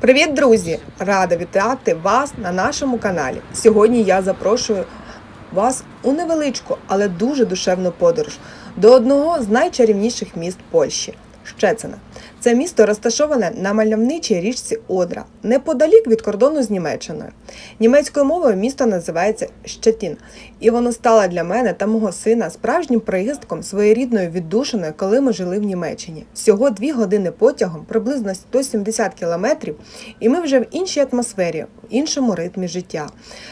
Привіт, друзі! Рада вітати вас на нашому каналі. Сьогодні я запрошую вас у невеличку, але дуже душевну подорож до одного з найчарівніших міст Польщі Щецина. Це місто розташоване на мальовничій річці Одра, неподалік від кордону з Німеччиною. Німецькою мовою місто називається Щетін, і воно стало для мене та мого сина справжнім приїздком своєрідною віддушиною, коли ми жили в Німеччині. Всього дві години потягом, приблизно 170 кілометрів, і ми вже в іншій атмосфері, в іншому ритмі життя.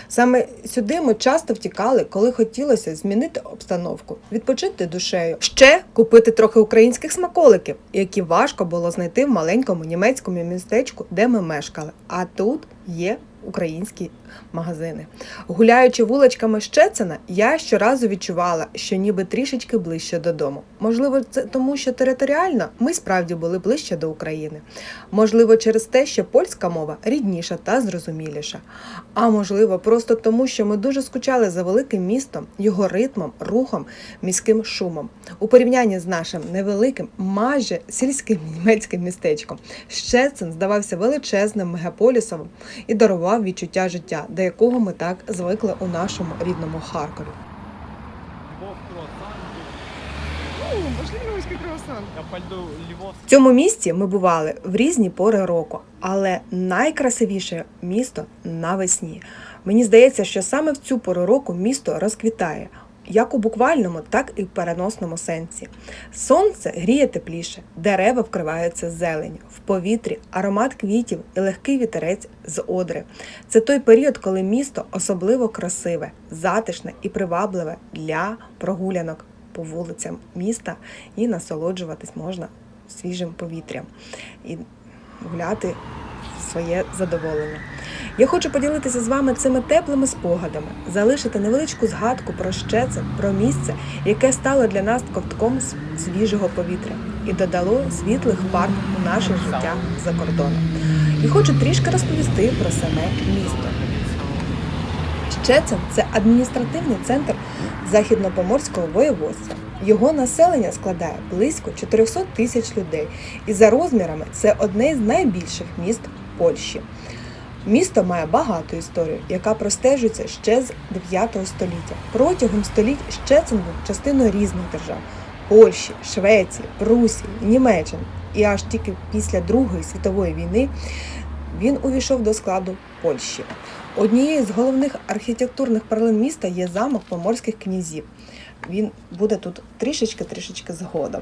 Саме сюди ми часто втікали, коли хотілося змінити обстановку, відпочити душею, ще купити трохи українських смаколиків, які важко було знайти в маленькому німецькому містечку, де ми мешкали. А тут є українські магазини. Гуляючи вуличками Щецина, я щоразу відчувала, що ніби трішечки ближче додому. Можливо, це тому, що територіально ми справді були ближче до України. Можливо, через те, що польська мова рідніша та зрозуміліша. А можливо, просто тому, що ми дуже скучали за великим містом, його ритмом, рухом, міським шумом. У порівнянні з нашим невеликим, майже сільським німецьким містечком, Щецин здавався величезним мегаполісом і дарував відчуття життя, до якого ми так звикли у нашому рідному Харкові. В цьому місті ми бували в різні пори року, але найкрасивіше місто навесні. Мені здається, що саме в цю пору року місто розквітає. Як у буквальному, так і в переносному сенсі. Сонце гріє тепліше, дерева вкриваються зеленню, в повітрі аромат квітів і легкий вітерець з одри. Це той період, коли місто особливо красиве, затишне і привабливе для прогулянок по вулицям міста і насолоджуватись можна свіжим повітрям і гуляти своє задоволення. Я хочу поділитися з вами цими теплими спогадами, залишити невеличку згадку про Щецин, про місце, яке стало для нас ковтком свіжого повітря і додало світлих фарб у наше життя за кордоном. І хочу трішки розповісти про саме місто. Щецин це адміністративний центр західнопоморського воєводства. Його населення складає близько 400 тисяч людей, і за розмірами це одне з найбільших міст Польщі. Місто має багату історію, яка простежується ще з 9 століття. Протягом століть Щецин був частиною різних держав Польщі, Швеції, Прусії, Німеччини. І аж тільки після Другої світової війни він увійшов до складу Польщі. Однією з головних архітектурних перлин міста є замок поморських князів. Він буде тут трішечки-трішечки згодом,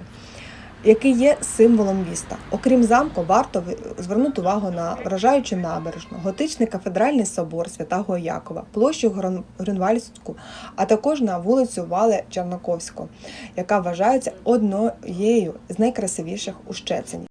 який є символом міста. Окрім замку, варто звернути увагу на вражаючу набережну, готичний кафедральний собор Святого Якова, площу Грюнвальдську, а також на вулицю Вале Черноковську, яка вважається однією з найкрасивіших у Щецині.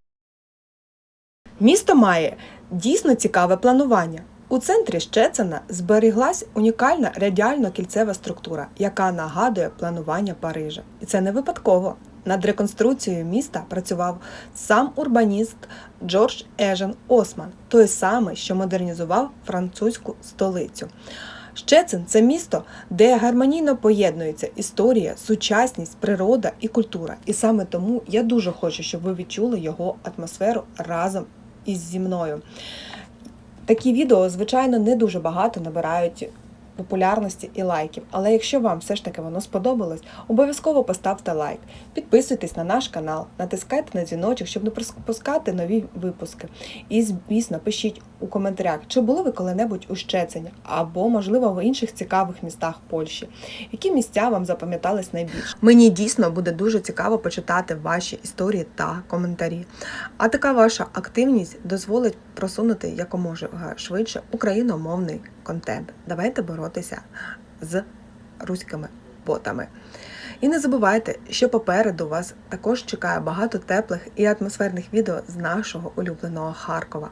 Місто має дійсно цікаве планування. У центрі Щецина зберіглась унікальна радіально-кільцева структура, яка нагадує планування Парижа. І це не випадково. Над реконструкцією міста працював сам урбаніст Джордж Ежен Осман, той самий, що модернізував французьку столицю. Щецин це місто, де гармонійно поєднується історія, сучасність, природа і культура. І саме тому я дуже хочу, щоб ви відчули його атмосферу разом із зі мною. Такі відео, звичайно, не дуже багато набирають популярності і лайків. Але якщо вам все ж таки воно сподобалось, обов'язково поставте лайк, підписуйтесь на наш канал, натискайте на дзвіночок, щоб не пропускати нові випуски. І, звісно, пишіть у коментарях, чи були ви коли-небудь у Щецині, або, можливо, в інших цікавих містах Польщі. Які місця вам запам'ятались найбільше? Мені дійсно буде дуже цікаво почитати ваші історії та коментарі. А така ваша активність дозволить просунути якомога швидше україномовний контент. Давайте боротися з руськими ботами. І не забувайте, що попереду вас також чекає багато теплих і атмосферних відео з нашого улюбленого Харкова,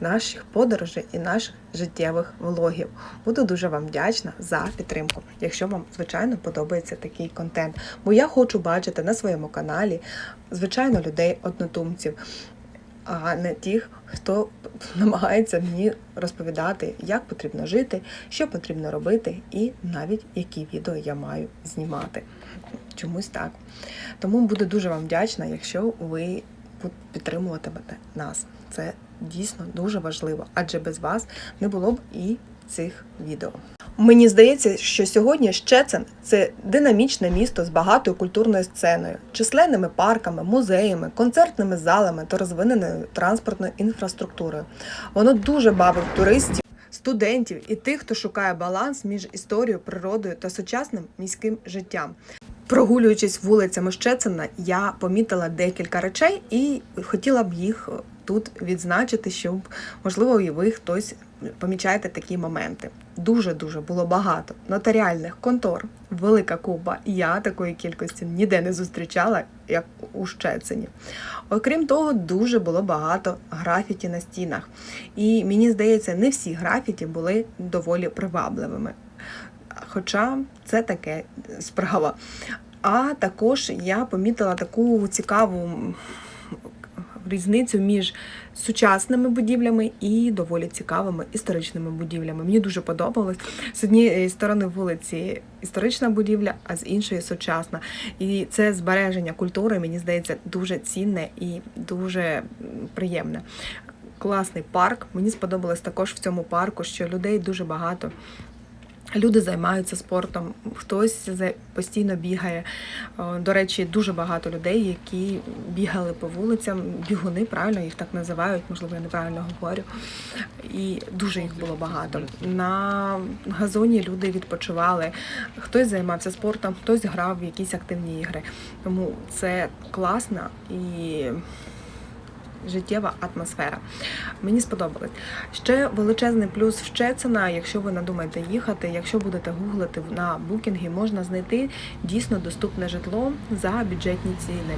наших подорожей і наших життєвих влогів. Буду дуже вам вдячна за підтримку, якщо вам, звичайно, подобається такий контент. Бо я хочу бачити на своєму каналі, звичайно, людей-однодумців, а не тих, хто намагається мені розповідати, як потрібно жити, що потрібно робити, і навіть які відео я маю знімати. Чомусь так. Тому буду дуже вам вдячна, якщо ви підтримуватимете нас. Це дійсно дуже важливо, адже без вас не було б і цих відео. Мені здається, що сьогодні Щецин це динамічне місто з багатою культурною сценою, численними парками, музеями, концертними залами та розвиненою транспортною інфраструктурою. Воно дуже бавить туристів, студентів і тих, хто шукає баланс між історією, природою та сучасним міським життям. Прогулюючись вулицями Щецина, я помітила декілька речей і хотіла б їх тут відзначити, щоб можливо і ви хтось помічаєте такі моменти. Дуже дуже було багато нотаріальних контор, велика куба. Я такої кількості ніде не зустрічала, як у Щецині. Окрім того, дуже було багато графіті на стінах. І мені здається, не всі графіті були доволі привабливими. Хоча це таке справа. А також я помітила таку цікаву різницю між сучасними будівлями і доволі цікавими історичними будівлями. Мені дуже подобалось. З однієї сторони вулиці історична будівля, а з іншої сучасна. І це збереження культури, мені здається, дуже цінне і дуже приємне. Класний парк. Мені сподобалось також в цьому парку, що людей дуже багато. Люди займаються спортом, хтось постійно бігає. До речі, дуже багато людей, які бігали по вулицям, бігуни, правильно їх так називають, можливо, я неправильно говорю. І дуже їх було багато. На газоні люди відпочивали, хтось займався спортом, хтось грав в якісь активні ігри. Тому це класно і життєва атмосфера. Мені сподобалось. Ще величезний плюс в Щецина, якщо ви надумаєте їхати, якщо будете гуглити на букінгі, можна знайти дійсно доступне житло за бюджетні ціни.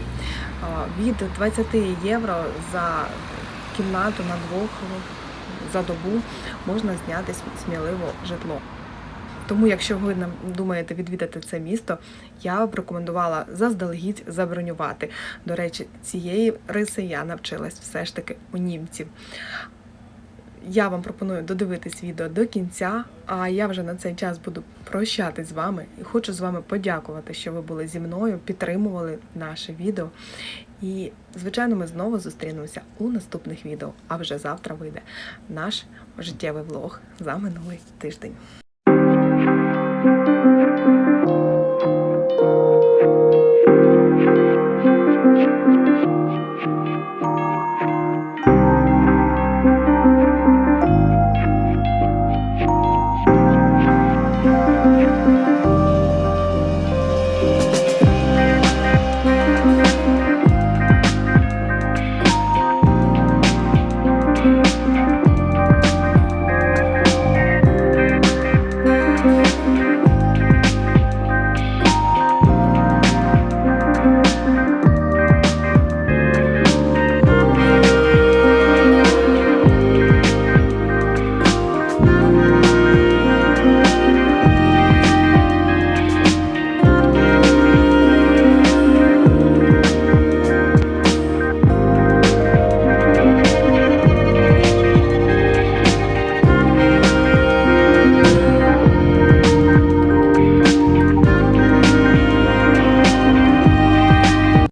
Від 20 євро за кімнату на двох за добу можна зняти сміливо житло. Тому, якщо ви думаєте відвідати це місто, я б рекомендувала заздалегідь забронювати. До речі, цієї риси я навчилась все ж таки у німців. Я вам пропоную додивитись відео до кінця, а я вже на цей час буду прощатись з вами і хочу з вами подякувати, що ви були зі мною, підтримували наше відео. І, звичайно, ми знову зустрінемося у наступних відео. А вже завтра вийде наш життєвий влог за минулий тиждень.